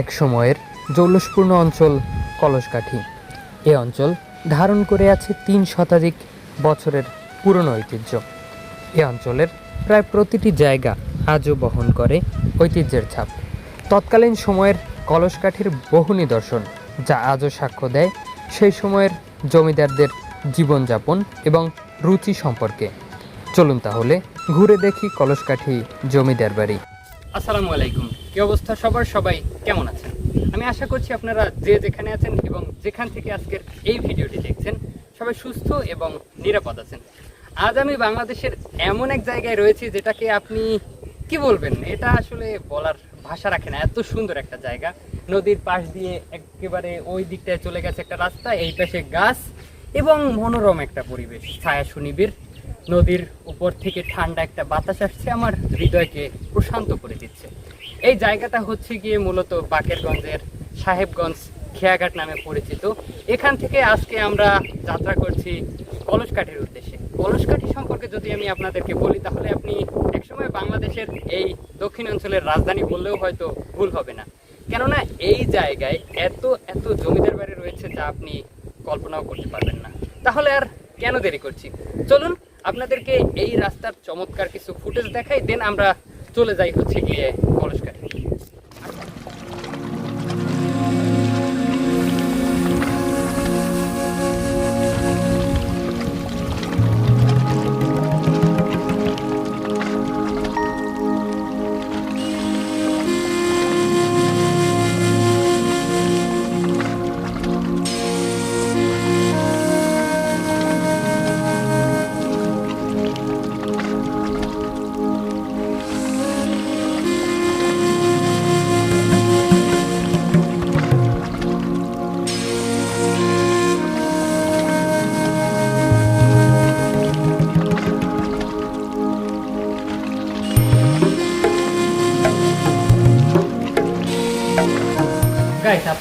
এক সময়ের জৌলসপূর্ণ অঞ্চল কলসকাঠি। এ অঞ্চল ধারণ করে আছে তিন শতাধিক বছরের পুরনো ঐতিহ্য। এ অঞ্চলের প্রায় প্রতিটি জায়গা আজও বহন করে ঐতিহ্যের ছাপ। তৎকালীন সময়ের কলসকাঠির বহু নিদর্শন, যা আজও সাক্ষ্য দেয় সেই সময়ের জমিদারদের জীবনযাপন এবং রুচি সম্পর্কে। চলুন তাহলে ঘুরে দেখি কলসকাঠি জমিদার বাড়ি। আসসালামু আলাইকুম। কি অবস্থা সবার সবাই? কেমন আছেন? আমি আশা করছি আপনারা যে যেখানে আছেন এবং যেখান থেকে আজকের এই ভিডিওটি দেখছেন, সবাই সুস্থ এবং নিরাপদ আছেন। আজ আমি বাংলাদেশের এমন এক জায়গায় রয়েছি যেটাকে আপনি কি বলবেন? এটা আসলে বলার ভাষা রাখে না। এত সুন্দর একটা জায়গা। নদীর পাশ দিয়ে একেবারে ওই দিকটায় চলে গেছে একটা রাস্তা, এই পাশে গাছ এবং মনোরম একটা পরিবেশ। ছায়া সুনিবিড়। নদীর উপর থেকে ঠান্ডা একটা বাতাস আসছে, আমার হৃদয়কে প্রশান্ত করে দিচ্ছে। এই জায়গাটা হচ্ছে গিয়ে মূলত বাকেরগঞ্জের সাহেবগঞ্জ খেয়াঘাট নামে পরিচিত। এখান থেকে আজকে আমরা যাত্রা করছি কলসকাঠির উদ্দেশ্যে। কলসকাঠি সম্পর্কে যদি আমি আপনাদেরকে বলি, তাহলে আপনি একসময় বাংলাদেশের এই দক্ষিণ অঞ্চলের রাজধানী বললেও হয়তো ভুল হবে না। কেননা এই জায়গায় এত এত জমিদার বাড়ি রয়েছে যা আপনি কল্পনাও করতে পারবেন না। তাহলে আর কেন দেরি করছি? চলুন আপনাদেরকে এই রাস্তার চমৎকার কিছু ফুটেজ দেখাই, দেন আমরা চলে যাই হচ্ছে গিয়ে কলসকাঠি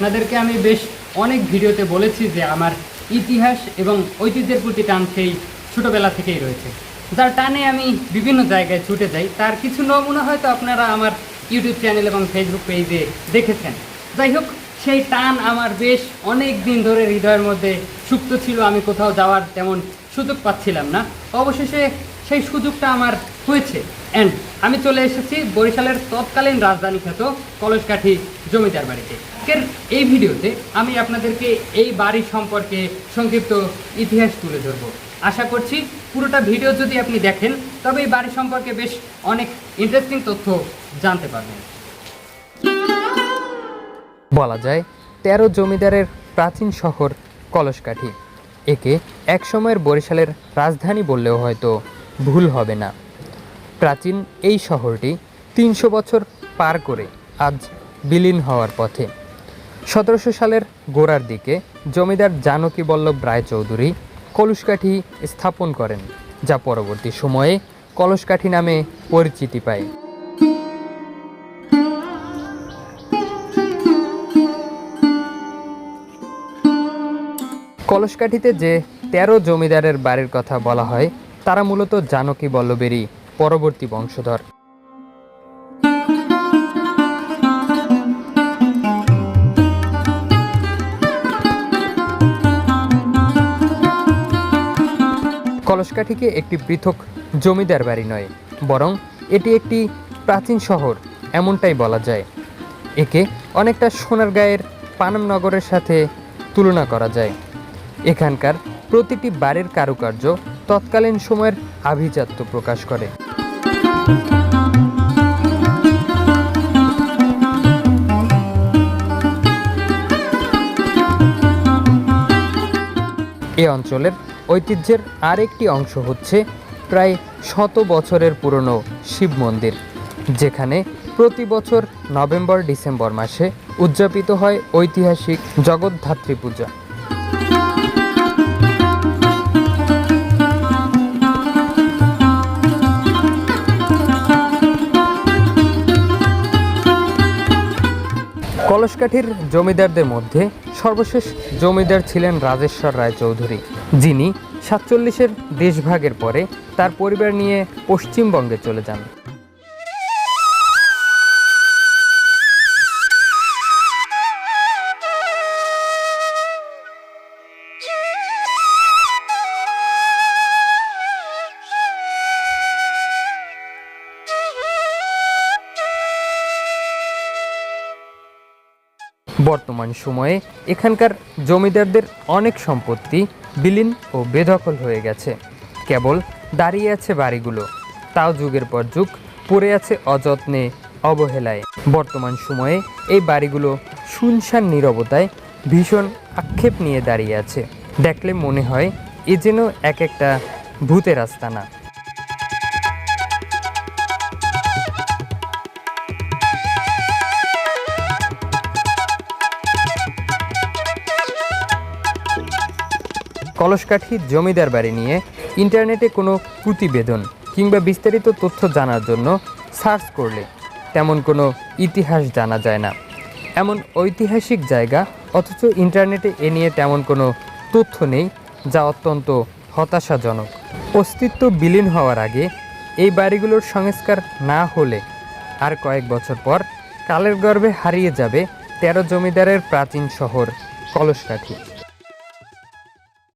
আপনাদেরকে আমি বেশ অনেক ভিডিওতে বলেছি যে আমার ইতিহাস এবং ঐতিহ্যের প্রতি টান সেই ছোটোবেলা থেকেই রয়েছে। যার টানে আমি বিভিন্ন জায়গায় ছুটে যাই, তার কিছু নমুনা হয়তো আপনারা আমার ইউটিউব চ্যানেল এবং ফেসবুক পেজে দেখেছেন। যাই হোক, সেই টান আমার বেশ অনেক দিন ধরে হৃদয়ের মধ্যে সুপ্ত ছিল, আমি কোথাও যাওয়ার তেমন সুযোগ পাচ্ছিলাম না। অবশেষে সেই সুযোগটা আমার হয়েছে। অ্যান্ড আমি চলে এসেছি বরিশালের তৎকালীন রাজধানী খ্যাত কলসকাঠি জমিদার বাড়িতে। এই ভিডিওতে আমি আপনাদেরকে এই বাড়ি সম্পর্কে সংক্ষিপ্ত ইতিহাস তুলে ধরব। আশা করছি পুরোটা ভিডিও যদি আপনি দেখেন, তবে এই বাড়ি সম্পর্কে বেশ অনেক ইন্টারেস্টিং তথ্য জানতে পারবেন। বলা যায়, তেরো জমিদারের প্রাচীন শহর কলসকাঠি একে একসময়ের বরিশালের রাজধানী বললেও হয়তো। ভুল হবে না। প্রাচীন এই শহরটি তিনশো বছর পার করে আজ বিলীন হওয়ার পথে। সতেরোশো সালের গোড়ার দিকে জমিদার জানকী বল্লভ রায়চৌধুরী কলসকাঠি স্থাপন করেন, যা পরবর্তী সময়ে কলসকাঠি নামে পরিচিতি পায়। কলসকাঠিতে যে তেরো জমিদারের বাড়ির কথা বলা হয় তারা মূলত জানকী বল্লভেরই পরবর্তী বংশধর। কলসকাঠিকে একটি পৃথক জমিদার বাড়ি নয়, বরং এটি একটি প্রাচীন শহর, এমনটাই বলা যায়। একে অনেকটা সোনারগাঁয়ের পানাম নগরের সাথে তুলনা করা যায়। এখানকার প্রতিটি বাড়ির কারুকার্য তৎকালীন সময়ের আভিজাত্য প্রকাশ করে। এ অঞ্চলের ঐতিহ্যের আরেকটি অংশ হচ্ছে প্রায় শত বছরের পুরনো শিব মন্দির, যেখানে প্রতি বছর নভেম্বর ডিসেম্বর মাসে উদযাপিত হয় ঐতিহাসিক জগদ্ধাত্রী পূজা। কলসকাঠির জমিদারদের মধ্যে সর্বশেষ জমিদার ছিলেন রাজেশ্বর রায়চৌধুরী, যিনি সাতচল্লিশের দেশভাগের পরে তার পরিবার নিয়ে পশ্চিমবঙ্গে চলে যান। বর্তমান সময়ে এখানকার জমিদারদের অনেক সম্পত্তি বিলীন ও বেদখল হয়ে গেছে। কেবল দাঁড়িয়ে আছে বাড়িগুলো। তাও যুগের পর যুগ পড়ে আছে অযত্নে, অবহেলায়। বর্তমান সময়ে এই বাড়িগুলো শুনশান নীরবতায় ভীষণ আক্ষেপ নিয়ে দাঁড়িয়ে আছে। দেখলে মনে হয় এ যেন এক একটা ভূতের আস্তানা। কলসকাঠি জমিদার বাড়ি নিয়ে ইন্টারনেটে কোনো প্রতিবেদন কিংবা বিস্তারিত তথ্য জানার জন্য সার্চ করলে তেমন কোনো ইতিহাস জানা যায় না। এমন ঐতিহাসিক জায়গা, অথচ ইন্টারনেটে এ নিয়ে তেমন কোনো তথ্য নেই, যা অত্যন্ত হতাশাজনক। অস্তিত্ব বিলীন হওয়ার আগে এই বাড়িগুলোর সংস্কার না হলে আর কয়েক বছর পর কালের গর্ভে হারিয়ে যাবে তেরো জমিদারের প্রাচীন শহর কলসকাঠি।